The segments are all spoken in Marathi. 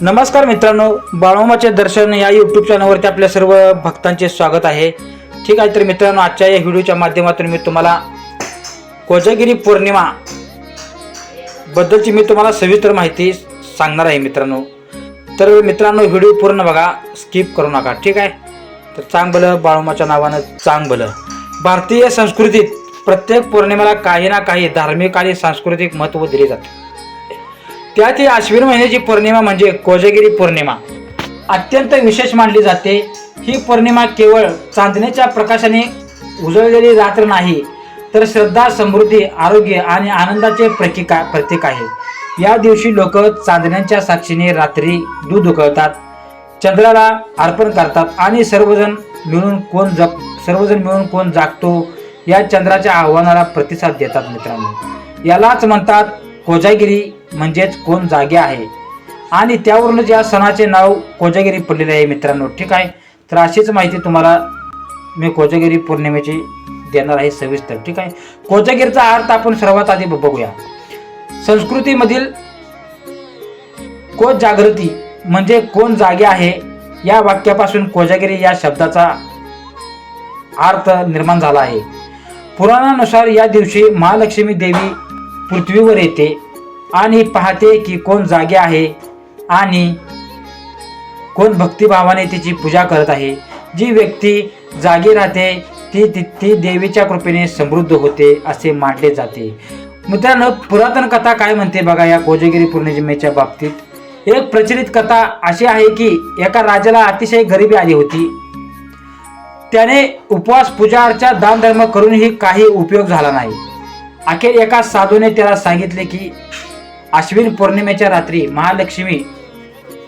नमस्कार मित्रांनो बाळोमाचे दर्शन या यूट्यूब चॅनलवरती आपल्या सर्व भक्तांचे स्वागत आहे. ठीक आहे तर मित्रांनो आजच्या या व्हिडिओच्या माध्यमातून मी तुम्हाला कोजागिरी पौर्णिमा बद्दलची मी तुम्हाला सविस्तर माहिती सांगणार आहे मित्रांनो. तर मित्रांनो व्हिडिओ पूर्ण बघा स्किप करू नका ठीक आहे? तर चांगलं बाळोमाच्या नावानं चांगलं भारतीय संस्कृतीत प्रत्येक पौर्णिमेला काही ना काही धार्मिक आणि सांस्कृतिक महत्त्व दिले जाते. त्यात ही आश्विन महिन्याची पौर्णिमा म्हणजे कोजागिरी पौर्णिमा. अत्यंत विशेष मानली जाते. ही पौर्णिमा केवळ चांदण्याच्या प्रकाशाने उजळलेली रात्र नाही तर श्रद्धा समृद्धी आरोग्य आणि आनंदाचे प्रतीका प्रतीक आहे. या दिवशी लोक चांदण्यांच्या साक्षीने रात्री दूध उकळतात चंद्राला अर्पण करतात आणि सर्वजण मिळून कोण जप सर्वजण मिळून कोण जागतो या चंद्राच्या आव्हानाला प्रतिसाद देतात मित्रांनो. यालाच म्हणतात कोजागिरी म्हणजेच कोण जागे आहे. आणि त्यावरूनच या सणाचे नाव कोजागिरी पडलेले आहे मित्रांनो ठीक आहे? तर अशीच माहिती तुम्हाला मी कोजागिरी पौर्णिमेची देणार आहे सविस्तर ठीक आहे? कोजागिरीचा अर्थ आपण सर्वात आधी बघूया. संस्कृतीमधील कोज जागृती म्हणजे कोण जागे आहे या वाक्यापासून कोजागिरी या शब्दाचा अर्थ निर्माण झाला आहे. पुराणानुसार या दिवशी महालक्ष्मी देवी पृथ्वीवर येते. आणि पाहते की कोण जागे आहे आणि कोण भक्तिभावाने तिची पूजा करत आहे. जी व्यक्ती जागी राहते ती ती ती देवीच्या कृपेने समृद्ध होते असे मानले जाते. मित्रांनो पुरातन कथा काय म्हणते बघा या कोजगिरी पौर्णिमेच्या बाबतीत? एक प्रचलित कथा अशी आहे की एका राजाला अतिशय गरिबी आली होती. त्याने उपवास पूजा अर्चा दानधर्म करूनही काही उपयोग झाला नाही. अखेर एका साधूने त्याला सांगितले की अश्विन पौर्णिमेच्या रात्री महालक्ष्मी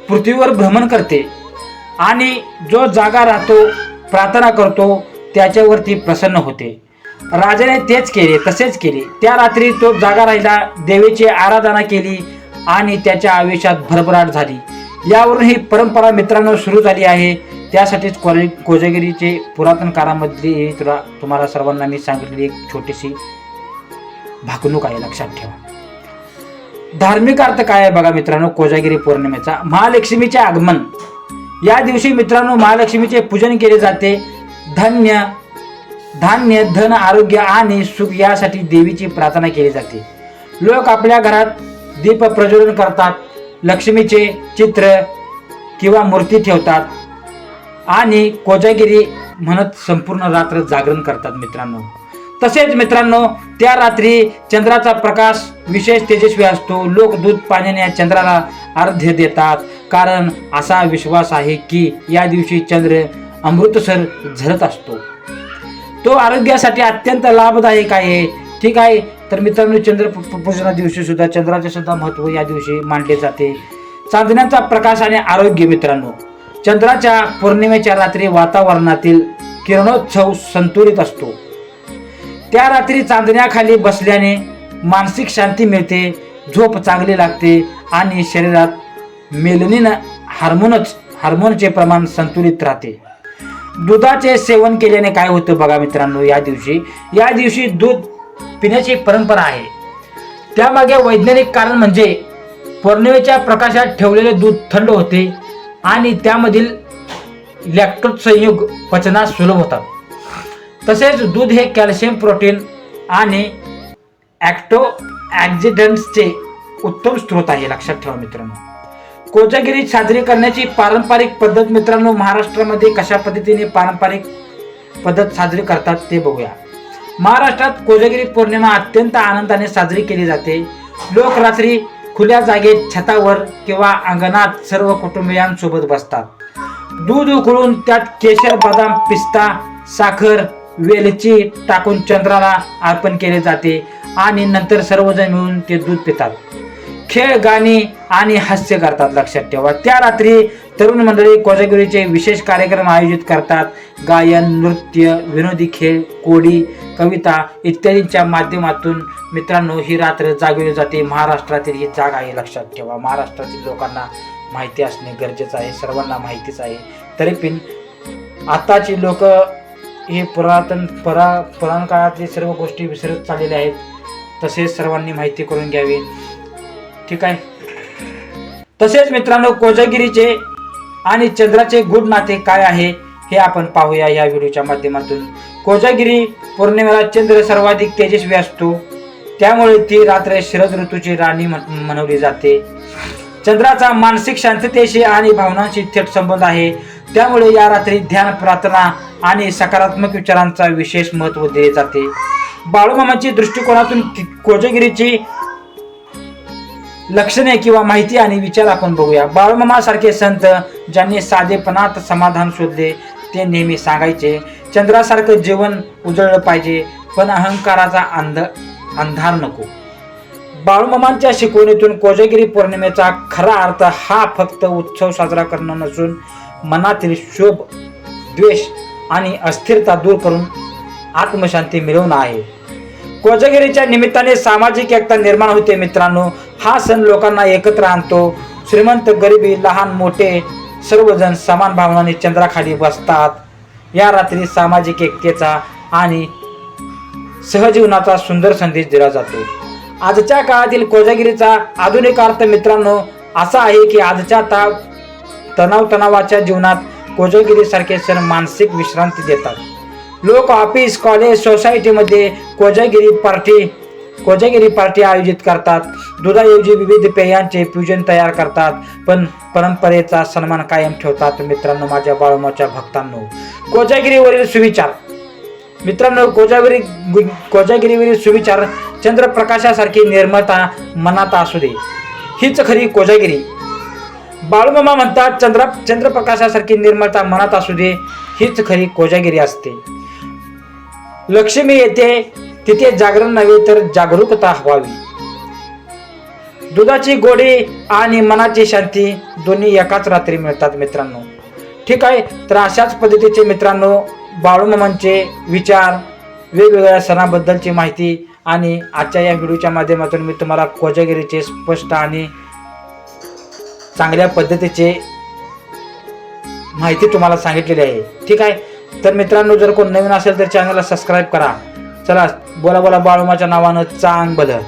पृथ्वीवर भ्रमण करते आणि जो जागा राहतो प्रार्थना करतो त्याच्यावरती प्रसन्न होते. राजाने तेच केले तसेच केले. त्या रात्री तो जागा राहिला देवीची आराधना केली आणि त्याच्या आयुष्यात भरभराट झाली. यावरून ही परंपरा मित्रांनो सुरू झाली आहे. त्यासाठीच कोरे कोजागिरीचे पुरातन काळामधली ही तुला तुम्हाला सर्वांना मी सांगितलेली एक छोटीशी भाकणूक आहे लक्षात ठेवा. धार्मिक अर्थ काय आहे बघा मित्रांनो? कोजागिरी पौर्णिमेचा. महालक्ष्मीचे आगमन. या दिवशी मित्रांनो महालक्ष्मीचे पूजन केले जाते. धन्य धान्य धन आरोग्य आणि सुख यासाठी देवीची प्रार्थना केली जाते. लोक आपल्या घरात दीप प्रज्वलन करतात लक्ष्मीचे चित्र किंवा मूर्ती ठेवतात आणि कोजागिरी म्हणत संपूर्ण रात्र जागरण करतात मित्रांनो. तसेच मित्रांनो त्या रात्री चंद्राचा प्रकाश विशेष तेजस्वी असतो. लोक दूध पाण्याने चंद्राला अर्ध्य देतात. कारण असा विश्वास आहे की या दिवशी चंद्र अमृतसर झरत असतो. तो आरोग्यासाठी अत्यंत लाभदायक आहे. ठीक आहे? तर मित्रांनो चंद्र पूजना दिवशी सुद्धा चंद्राचे सुद्धा महत्त्व या दिवशी मानले जाते. चांदण्याचा प्रकाश आणि आरोग्य मित्रांनो चंद्राच्या पौर्णिमेच्या रात्री वातावरणातील किरणोत्सव संतुलित असतो. त्या रात्री चांदण्याखाली बसल्याने मानसिक शांती मिळते झोप चांगली लागते आणि शरीरात मेलनिन हार्मोनच हार्मोनचे प्रमाण संतुलित राहते. दुधाचे सेवन केल्याने काय होतं बघा मित्रांनो या दिवशी या दिवशी दूध पिण्याची परंपरा आहे. त्यामागे वैज्ञानिक कारण म्हणजे पौर्णिमेच्या प्रकाशात ठेवलेले दूध थंड होते आणि त्यामधील लॅक्टोज संयुग पचनास सुलभ होतात. तसेच दूध हे कॅल्शियम प्रोटीन आणि ॲक्टो ॲक्झिडंट्सचे उत्तम स्रोत आहे लक्षात ठेवा मित्रांनो. कोजागिरी साजरी करण्याची पारंपरिक पद्धत मित्रांनो महाराष्ट्रामध्ये कशा पद्धतीने पारंपरिक पद्धत साजरी करतात ते बघूया. महाराष्ट्रात कोजागिरी पौर्णिमा अत्यंत आनंदाने साजरी केली जाते. लोक रात्री खुल्या जागेत छतावर किंवा अंगणात सर्व कुटुंबियांसोबत बसतात. दूध उकळून त्यात केशर बदाम पिस्ता साखर वेलची टाकून चंद्राला अर्पण केले जाते आणि नंतर सर्वजण मिळून ते दूध पितात. खेळ गाणी आणि हास्य करतात लक्षात ठेवा. त्या रात्री तरुण मंडळी कोजागिरीचे विशेष कार्यक्रम आयोजित करतात. गायन नृत्य विनोदी खेळ कोडी कविता इत्यादींच्या माध्यमातून मित्रांनो ही रात्र जागवली जाते. महाराष्ट्रातील ही जाग आहे लक्षात ठेवा. महाराष्ट्रातील लोकांना माहिती असणे गरजेचं आहे सर्वांना माहितीच आहे. तरी पण आताची लोक हे पुरातन परा पुराण काळातली सर्व गोष्टी विसरत चाललेल्या आहेत. तसेच सर्वांनी माहिती करून घ्यावी. ठीक आहे? तसेच मित्रांनो कोजागिरीचे आणि चंद्राचे गुड नाते काय आहे हे आपण पाहूया या व्हिडिओच्या माध्यमातून. कोजागिरी पौर्णिमेला चंद्र सर्वाधिक तेजस्वी असतो. त्यामुळे ती रात्र शरद ऋतूची राणी मनवली म्हणवली जाते. चंद्राचा मानसिक शांततेशी आणि भावनांशी थेट संबंध आहे. त्यामुळे या रात्री ध्यान प्रार्थना आणि सकारात्मक विचारांचा विशेष महत्त्व दिले जाते. बाळूमामाची दृष्टिकोनातून कोजगिरीची लक्षणे किंवा माहिती आणि विचार आपण बघूया. बाळूमामा सारखे संत ज्यांनी साधेपणात समाधान शोधले ते नेहमी सांगायचे चंद्रासारखं जीवन उजळलं पाहिजे पण अहंकाराचा अंध अंधार नको. बाळूमामांच्या शिकवणीतून कोजगिरी पौर्णिमेचा खरा अर्थ हा फक्त उत्सव साजरा करणं नसून मनातील शोभ द्वेष आणि अस्थिरता दूर करून आत्मशांती मिळवणं आहे. कोजागिरीच्या निमित्ताने सामाजिक एकता निर्माण होते मित्रांनो. हा सण लोकांना एकत्र आणतो. श्रीमंत गरिबी लहान मोठे सर्वजण समान भावनाने चंद्राखाली बसतात. या रात्री सामाजिक एकतेचा आणि सहजीवनाचा सुंदर संदेश दिला जातो. आजच्या काळातील कोजागिरीचा आधुनिक अर्थ मित्रांनो असा आहे की आजच्या ता तणाव तणावाच्या जीवनात कोजगिरीसारखे सण मानसिक विश्रांती देतात. लोक ऑफिस कॉलेज सोसायटीमध्ये कोजागिरी पार्टी कोजागिरी पार्टी आयोजित करतात. दुधाऐवजी विविध पेयांचे फ्युजन तयार करतात पण परंपरेचा सन्मान कायम ठेवतात मित्रांनो माझ्या बाळूमाच्या भक्तांनो. कोजागिरीवरील सुविचार. मित्रांनो कोजागिरी गु- कोजागिरीवरील सुविचार चंद्रप्रकाशासारखी निर्मता मनात असू दे. हीच खरी कोजागिरी बाळूमामा म्हणतात चंद्र चंद्रप्रकाशासारखी निर्मळता मनात असू दे हीच खरी कोजागिरी असते. लक्ष्मी येते तिथे जागरण नव्हे तर जागरूकता व्हावी. दुधाची गोडी आणि मनाची शांती दोन्ही एकाच रात्री मिळतात मित्रांनो. ठीक आहे तर अशाच पद्धतीचे मित्रांनो बाळूमामांचे विचार वेगवेगळ्या सणाबद्दलची माहिती आणि आजच्या या व्हिडिओच्या माध्यमातून मी तुम्हाला कोजागिरीचे स्पष्ट आणि चांगल्या पद्धतीचे माहिती तुम्हाला सांगितलेली आहे. ठीक आहे? तर मित्रांनो जर कोण नवीन असेल तर चॅनलला सबस्क्राईब करा. चला बोला बोला बाळूमाच्या नावानं चांग बदल